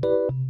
다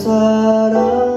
사랑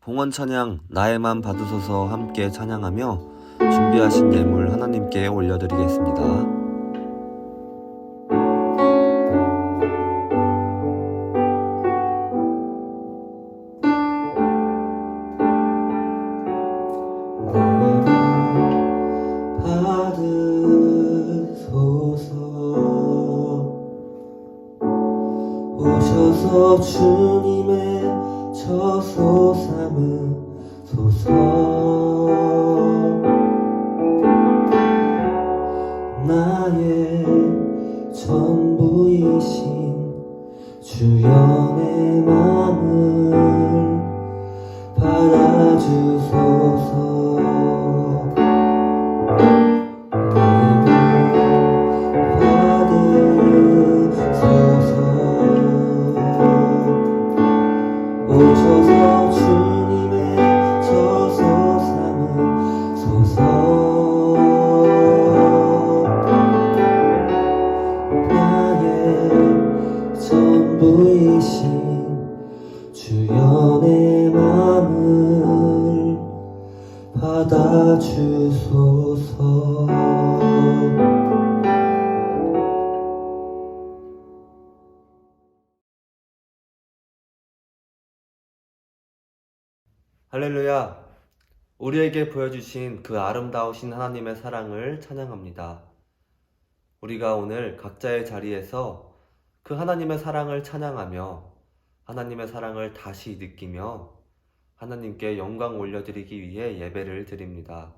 봉헌 찬양 맘 받으소서 함께 찬양하며 준비하신 예물 하나님께 올려드리겠습니다. 할렐루야! 우리에게 보여주신 그 아름다우신 하나님의 사랑을 찬양합니다. 우리가 오늘 각자의 자리에서 그 하나님의 사랑을 찬양하며 하나님의 사랑을 다시 느끼며 하나님께 영광 올려드리기 위해 예배를 드립니다.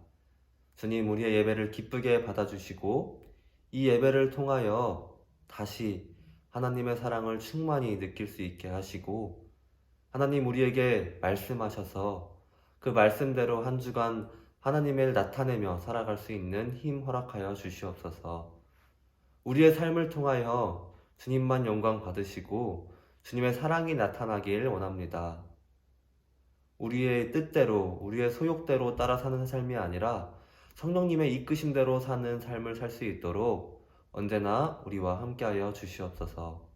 주님, 우리의 예배를 기쁘게 받아주시고 이 예배를 통하여 다시 하나님의 사랑을 충만히 느낄 수 있게 하시고 하나님 우리에게 말씀하셔서 그 말씀대로 한 주간 하나님을 나타내며 살아갈 수 있는 힘 허락하여 주시옵소서. 우리의 삶을 통하여 주님만 영광 받으시고 주님의 사랑이 나타나길 원합니다. 우리의 뜻대로, 우리의 소욕대로 따라 사는 삶이 아니라 성령님의 이끄심대로 사는 삶을 살 수 있도록 언제나 우리와 함께하여 주시옵소서.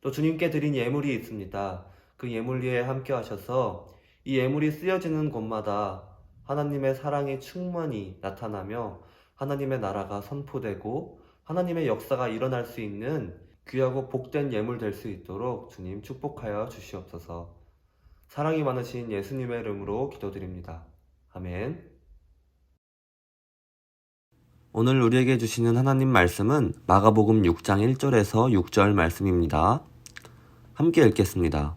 또 주님께 드린 예물이 있습니다. 그 예물 위에 함께 하셔서 이 예물이 쓰여지는 곳마다 하나님의 사랑이 충만히 나타나며 하나님의 나라가 선포되고 하나님의 역사가 일어날 수 있는 귀하고 복된 예물 될 수 있도록 주님 축복하여 주시옵소서. 사랑이 많으신 예수님의 이름으로 기도드립니다. 아멘. 오늘 우리에게 주시는 하나님 말씀은 마가복음 6장 1절에서 6절 말씀입니다. 함께 읽겠습니다.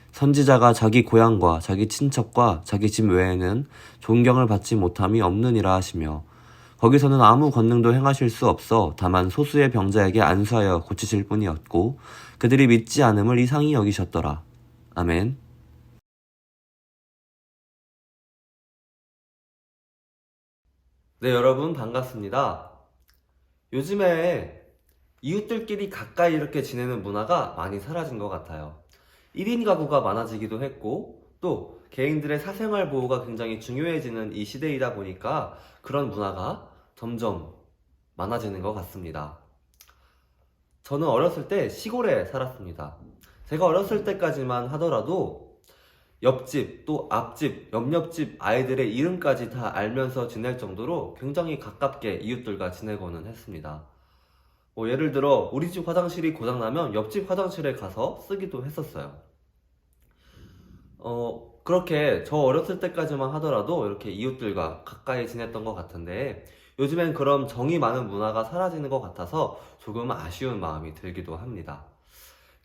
선지자가 자기 고향과 자기 친척과 자기 집 외에는 존경을 받지 못함이 없느니라 하시며 거기서는 아무 권능도 행하실 수 없어 다만 소수의 병자에게 안수하여 고치실 뿐이었고 그들이 믿지 않음을 이상히 여기셨더라. 아멘. 네, 여러분 반갑습니다. 요즘에 이웃들끼리 가까이 이렇게 지내는 문화가 많이 사라진 것 같아요. 1인 가구가 많아지기도 했고, 또 개인들의 사생활 보호가 굉장히 중요해지는 이 시대이다 보니까 그런 문화가 점점 많아지는 것 같습니다. 저는 어렸을 때 시골에 살았습니다. 제가 어렸을 때까지만 하더라도 옆집, 또 앞집, 옆옆집 아이들의 이름까지 다 알면서 지낼 정도로 굉장히 가깝게 이웃들과 지내고는 했습니다. 뭐 예를 들어 우리 집 화장실이 고장나면 옆집 화장실에 가서 쓰기도 했었어요. 어, 그렇게 저 어렸을 때까지만 하더라도 이렇게 이웃들과 가까이 지냈던 것 같은데 요즘엔 그런 정이 많은 문화가 사라지는 것 같아서 조금 아쉬운 마음이 들기도 합니다.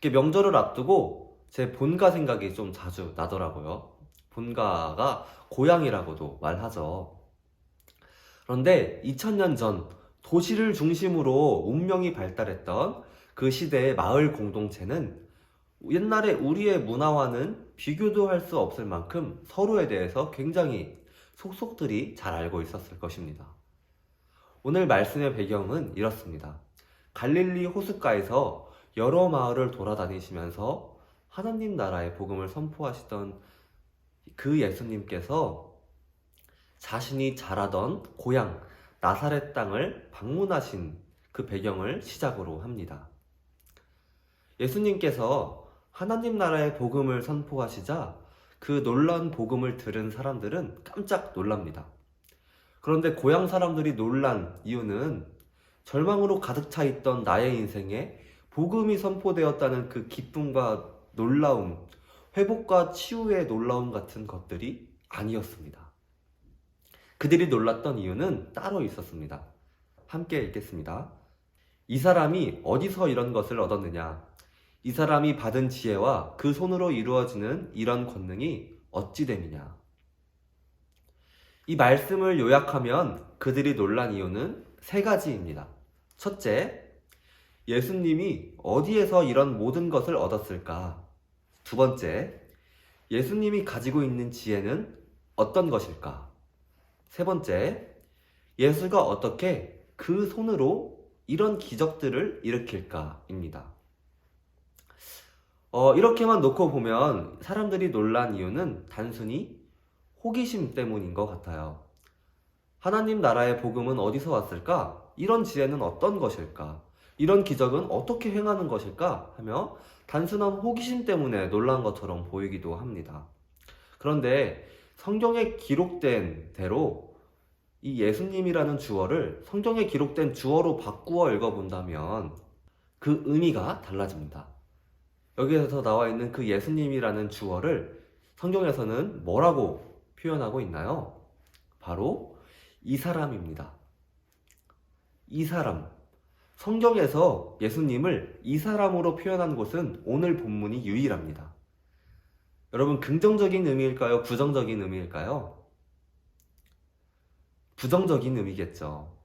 이렇게 명절을 앞두고 제 본가 생각이 좀 자주 나더라고요. 본가가 고향이라고도 말하죠. 그런데 2000년 전 도시를 중심으로 문명이 발달했던 그 시대의 마을 공동체는 옛날에 우리의 문화와는 비교도 할 수 없을 만큼 서로에 대해서 굉장히 속속들이 잘 알고 있었을 것입니다. 오늘 말씀의 배경은 이렇습니다. 갈릴리 호숫가에서 여러 마을을 돌아다니시면서 하나님 나라의 복음을 선포하시던 그 예수님께서 자신이 자라던 고향 나사렛 땅을 방문하신 그 배경을 시작으로 합니다. 예수님께서 하나님 나라의 복음을 선포하시자 그 놀라운 복음을 들은 사람들은 깜짝 놀랍니다. 그런데 고향 사람들이 놀란 이유는 절망으로 가득 차 있던 나의 인생에 복음이 선포되었다는 그 기쁨과 놀라움, 회복과 치유의 놀라움 같은 것들이 아니었습니다. 그들이 놀랐던 이유는 따로 있었습니다. 함께 읽겠습니다. 이 사람이 어디서 이런 것을 얻었느냐? 이 사람이 받은 지혜와 그 손으로 이루어지는 이런 권능이 어찌 됨이냐? 이 말씀을 요약하면 그들이 놀란 이유는 세 가지입니다. 첫째, 예수님이 어디에서 이런 모든 것을 얻었을까? 두 번째, 예수님이 가지고 있는 지혜는 어떤 것일까? 세 번째, 예수가 어떻게 그 손으로 이런 기적들을 일으킬까입니다. 어, 이렇게만 놓고 보면 사람들이 놀란 이유는 단순히 호기심 때문인 것 같아요. 하나님 나라의 복음은 어디서 왔을까? 이런 지혜는 어떤 것일까? 이런 기적은 어떻게 행하는 것일까? 하며 단순한 호기심 때문에 놀란 것처럼 보이기도 합니다. 그런데 성경에 기록된 대로 이 예수님이라는 주어를 성경에 기록된 주어로 바꾸어 읽어본다면 그 의미가 달라집니다. 여기에서 나와 있는 그 예수님이라는 주어를 성경에서는 뭐라고 표현하고 있나요? 바로 이 사람입니다. 이 사람. 성경에서 예수님을 이 사람으로 표현한 곳은 오늘 본문이 유일합니다. 여러분, 긍정적인 의미일까요? 부정적인 의미일까요? 부정적인 의미겠죠.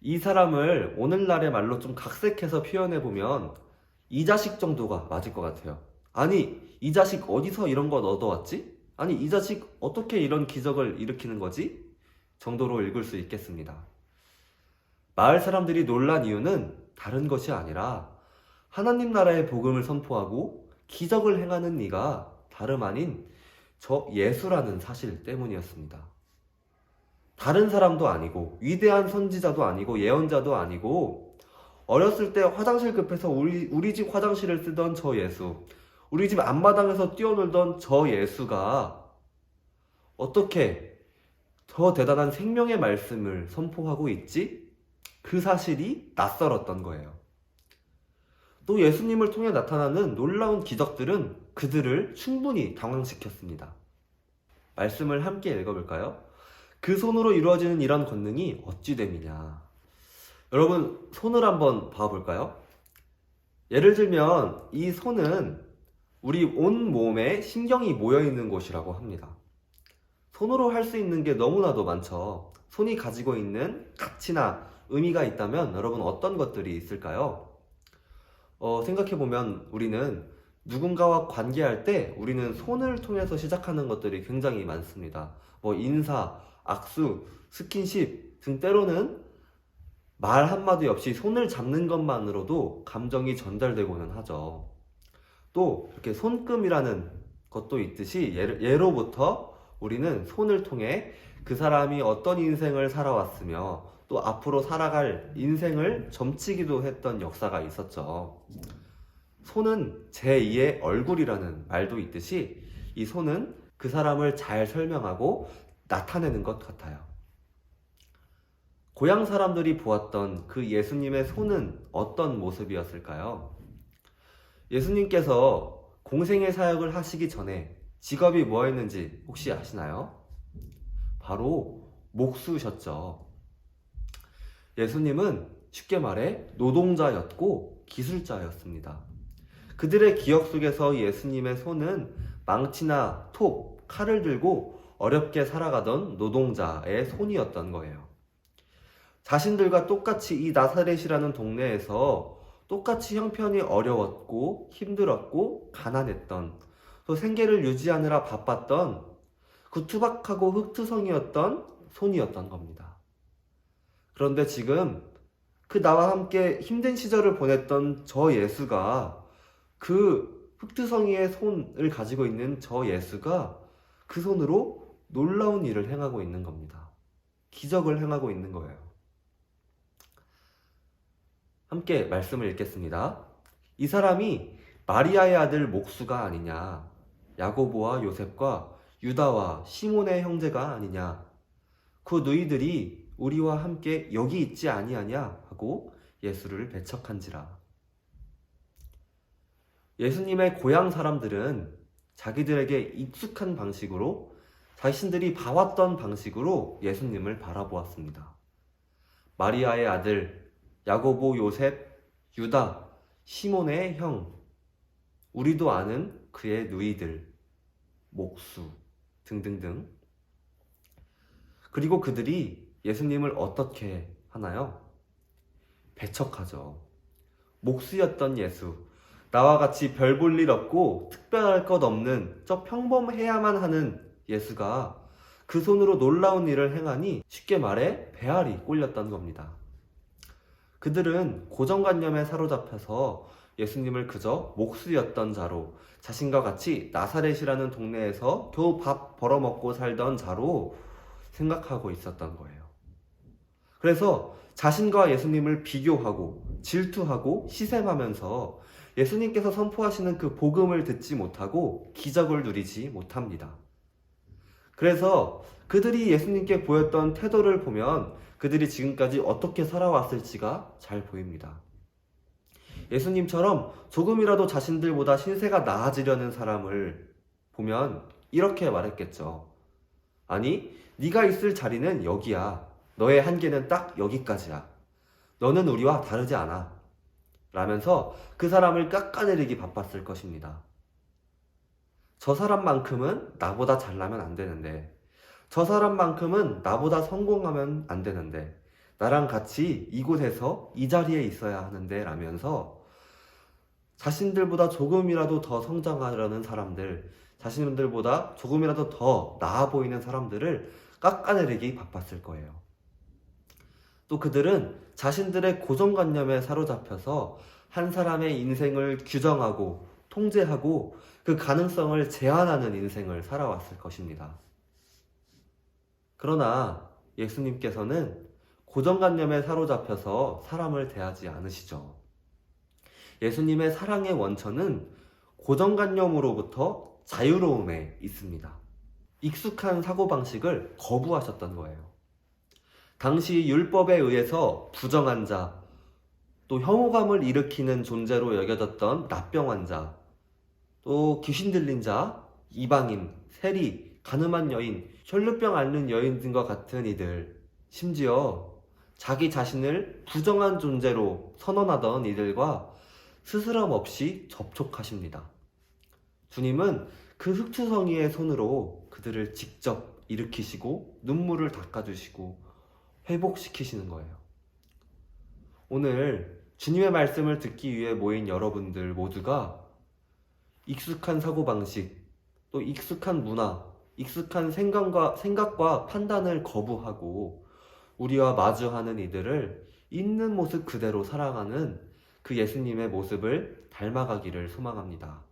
이 사람을 오늘날의 말로 좀 각색해서 표현해 보면 이 자식 정도가 맞을 것 같아요. 아니, 이 자식 어디서 이런 것 얻어왔지? 아니, 이 자식 어떻게 이런 기적을 일으키는 거지? 정도로 읽을 수 있겠습니다. 마을 사람들이 놀란 이유는 다른 것이 아니라 하나님 나라의 복음을 선포하고 기적을 행하는 네가 다름 아닌 저 예수라는 사실 때문이었습니다. 다른 사람도 아니고 위대한 선지자도 아니고 예언자도 아니고 어렸을 때 화장실 급해서 우리, 우리 집 화장실을 쓰던 저 예수 우리 집 앞마당에서 뛰어놀던 저 예수가 어떻게 저 대단한 생명의 말씀을 선포하고 있지? 그 사실이 낯설었던 거예요. 또 예수님을 통해 나타나는 놀라운 기적들은 그들을 충분히 당황시켰습니다. 말씀을 함께 읽어볼까요? 그 손으로 이루어지는 이런 권능이 어찌 됨이냐. 여러분, 손을 한번 봐볼까요? 예를 들면, 이 손은 우리 온 몸에 신경이 모여있는 곳이라고 합니다. 손으로 할 수 있는 게 너무나도 많죠. 손이 가지고 있는 가치나 의미가 있다면 여러분 어떤 것들이 있을까요? 어, 생각해보면 우리는 누군가와 관계할 때 우리는 손을 통해서 시작하는 것들이 굉장히 많습니다. 뭐 인사, 악수, 스킨십 등 때로는 말 한마디 없이 손을 잡는 것만으로도 감정이 전달되고는 하죠. 또 이렇게 손금이라는 것도 있듯이 예, 예로부터 우리는 손을 통해 그 사람이 어떤 인생을 살아왔으며 또 앞으로 살아갈 인생을 점치기도 했던 역사가 있었죠. 손은 제2의 얼굴이라는 말도 있듯이 이 손은 그 사람을 잘 설명하고 나타내는 것 같아요. 고향 사람들이 보았던 그 예수님의 손은 어떤 모습이었을까요? 예수님께서 공생의 사역을 하시기 전에 직업이 뭐였는지 혹시 아시나요? 바로 목수셨죠. 예수님은 쉽게 말해 노동자였고 기술자였습니다. 그들의 기억 속에서 예수님의 손은 망치나 톱, 칼을 들고 어렵게 살아가던 노동자의 손이었던 거예요. 자신들과 똑같이 이 나사렛이라는 동네에서 똑같이 형편이 어려웠고 힘들었고 가난했던 또 생계를 유지하느라 바빴던 그 투박하고 흑투성이었던 손이었던 겁니다. 그런데 지금 그 나와 함께 힘든 시절을 보냈던 저 예수가 그 흑투성이의 손을 가지고 있는 저 예수가 그 손으로 놀라운 일을 행하고 있는 겁니다. 기적을 행하고 있는 거예요. 함께 말씀을 읽겠습니다. 이 사람이 마리아의 아들 목수가 아니냐, 야고보와 요셉과 유다와 시몬의 형제가 아니냐, 그 너희들이 우리와 함께 여기 있지 아니하냐 하고 예수를 배척한지라. 예수님의 고향 사람들은 자기들에게 익숙한 방식으로 자신들이 봐왔던 방식으로 예수님을 바라보았습니다. 마리아의 아들, 야고보, 요셉, 유다, 시몬의 형, 우리도 아는 그의 누이들, 목수 등등등. 그리고 그들이 예수님을 어떻게 하나요? 배척하죠. 목수였던 예수, 나와 같이 별 볼 일 없고 특별할 것 없는 저 평범해야만 하는 예수가 그 손으로 놀라운 일을 행하니 쉽게 말해 배알이 꼴렸던 겁니다. 그들은 고정관념에 사로잡혀서 예수님을 그저 목수였던 자로 자신과 같이 나사렛이라는 동네에서 겨우 밥 벌어먹고 살던 자로 생각하고 있었던 거예요. 그래서 자신과 예수님을 비교하고 질투하고 시샘하면서 예수님께서 선포하시는 그 복음을 듣지 못하고 기적을 누리지 못합니다. 그래서 그들이 예수님께 보였던 태도를 보면 그들이 지금까지 어떻게 살아왔을지가 잘 보입니다. 예수님처럼 조금이라도 자신들보다 신세가 나아지려는 사람을 보면 이렇게 말했겠죠. 아니, 네가 있을 자리는 여기야. 너의 한계는 딱 여기까지야. 너는 우리와 다르지 않아. 라면서 그 사람을 깎아내리기 바빴을 것입니다. 저 사람만큼은 나보다 잘나면 안 되는데, 저 사람만큼은 나보다 성공하면 안 되는데, 나랑 같이 이곳에서 이 자리에 있어야 하는데 라면서 자신들보다 조금이라도 더 성장하려는 사람들, 자신들보다 조금이라도 더 나아 보이는 사람들을 깎아내리기 바빴을 거예요. 또 그들은 자신들의 고정관념에 사로잡혀서 한 사람의 인생을 규정하고 통제하고 그 가능성을 제한하는 인생을 살아왔을 것입니다. 그러나 예수님께서는 고정관념에 사로잡혀서 사람을 대하지 않으시죠. 예수님의 사랑의 원천은 고정관념으로부터 자유로움에 있습니다. 익숙한 사고방식을 거부하셨던 거예요. 당시 율법에 의해서 부정한 자, 또 혐오감을 일으키는 존재로 여겨졌던 납병 환자, 또 귀신 들린 자, 이방인, 세리, 가늠한 여인, 혈루병 앓는 여인 등과 같은 이들, 심지어 자기 자신을 부정한 존재로 선언하던 이들과 스스럼 없이 접촉하십니다. 주님은 그 흑투성이의 손으로 그들을 직접 일으키시고 눈물을 닦아주시고 회복시키시는 거예요. 오늘 주님의 말씀을 듣기 위해 모인 여러분들 모두가 익숙한 사고방식, 또 익숙한 문화, 익숙한 생각과, 생각과 판단을 거부하고 우리와 마주하는 이들을 있는 모습 그대로 사랑하는 그 예수님의 모습을 닮아가기를 소망합니다.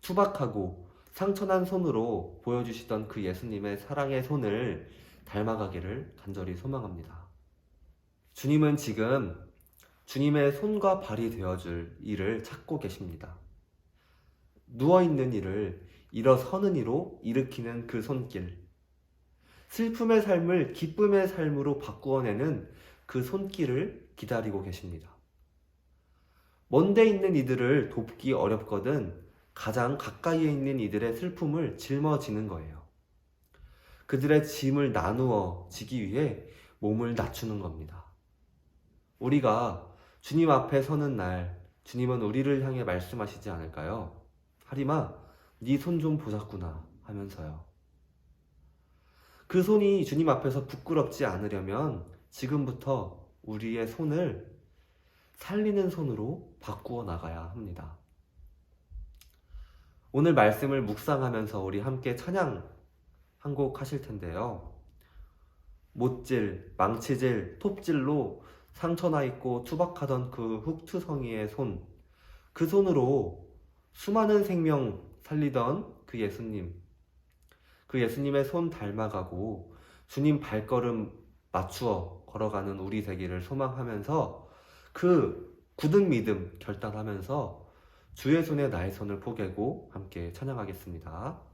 투박하고 상처난 손으로 보여주시던 그 예수님의 사랑의 손을 닮아가기를 간절히 소망합니다. 주님은 지금 주님의 손과 발이 되어줄 일을 찾고 계십니다. 누워있는 이를 일어서는 이로 일으키는 그 손길. 슬픔의 삶을 기쁨의 삶으로 바꾸어내는 그 손길을 기다리고 계십니다. 먼데 있는 이들을 돕기 어렵거든 가장 가까이에 있는 이들의 슬픔을 짊어지는 거예요. 그들의 짐을 나누어 지기 위해 몸을 낮추는 겁니다. 우리가 주님 앞에 서는 날 주님은 우리를 향해 말씀하시지 않을까요? 하리마, 네 손 좀 보자꾸나 하면서요. 그 손이 주님 앞에서 부끄럽지 않으려면 지금부터 우리의 손을 살리는 손으로 바꾸어 나가야 합니다. 오늘 말씀을 묵상하면서 우리 함께 찬양 한 곡 하실 텐데요. 못질, 망치질, 톱질로 상처나 있고 투박하던 그 흑투성이의 손, 그 손으로 수많은 생명 살리던 그 예수님, 그 예수님의 손 닮아가고 주님 발걸음 맞추어 걸어가는 우리 되기를 소망하면서 그 굳은 믿음 결단하면서 주의 손에 나의 손을 포개고 함께 찬양하겠습니다.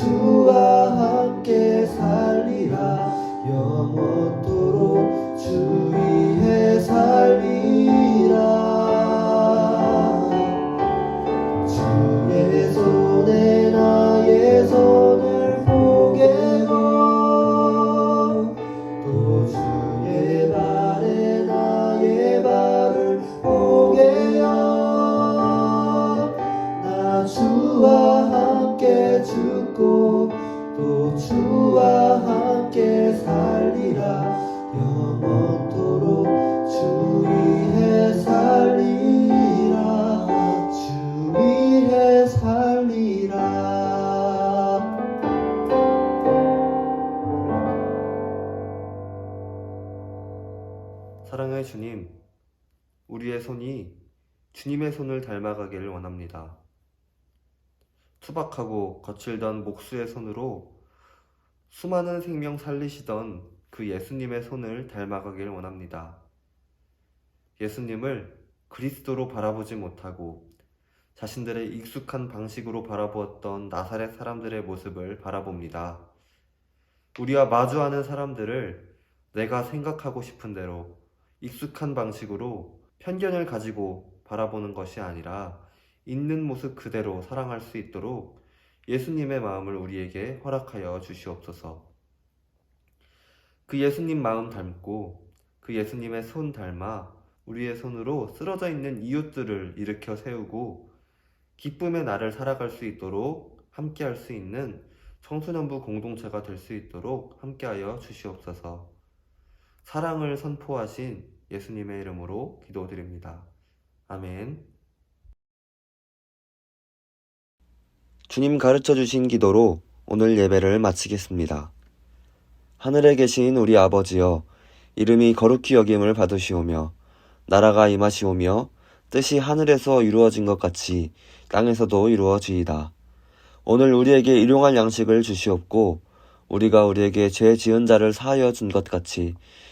또 우리의 손이 주님의 손을 닮아가기를 원합니다. 투박하고 거칠던 목수의 손으로 수많은 생명 살리시던 그 예수님의 손을 닮아가길 원합니다. 예수님을 그리스도로 바라보지 못하고 자신들의 익숙한 방식으로 바라보았던 나사렛 사람들의 모습을 바라봅니다. 우리와 마주하는 사람들을 내가 생각하고 싶은 대로 익숙한 방식으로 편견을 가지고 바라보는 것이 아니라 있는 모습 그대로 사랑할 수 있도록 예수님의 마음을 우리에게 허락하여 주시옵소서. 그 예수님 마음 닮고 그 예수님의 손 닮아 우리의 손으로 쓰러져 있는 이웃들을 일으켜 세우고 기쁨의 날을 살아갈 수 있도록 함께 할 수 있는 청소년부 공동체가 될 수 있도록 함께하여 주시옵소서. 사랑을 선포하신 예수님의 이름으로 기도드립니다. 아멘. 주님 가르쳐 주신 기도로 오늘 예배를 마치겠습니다. 하늘에 계신 우리 아버지여, 이름이 거룩히 여김을 받으시오며, 나라가 임하시오며, 뜻이 하늘에서 이루어진 것 같이 땅에서도 이루어지이다. 오늘 우리에게 일용할 양식을 주시옵고, 우리가 우리에게 죄 지은 자를 사하여 준 것 같이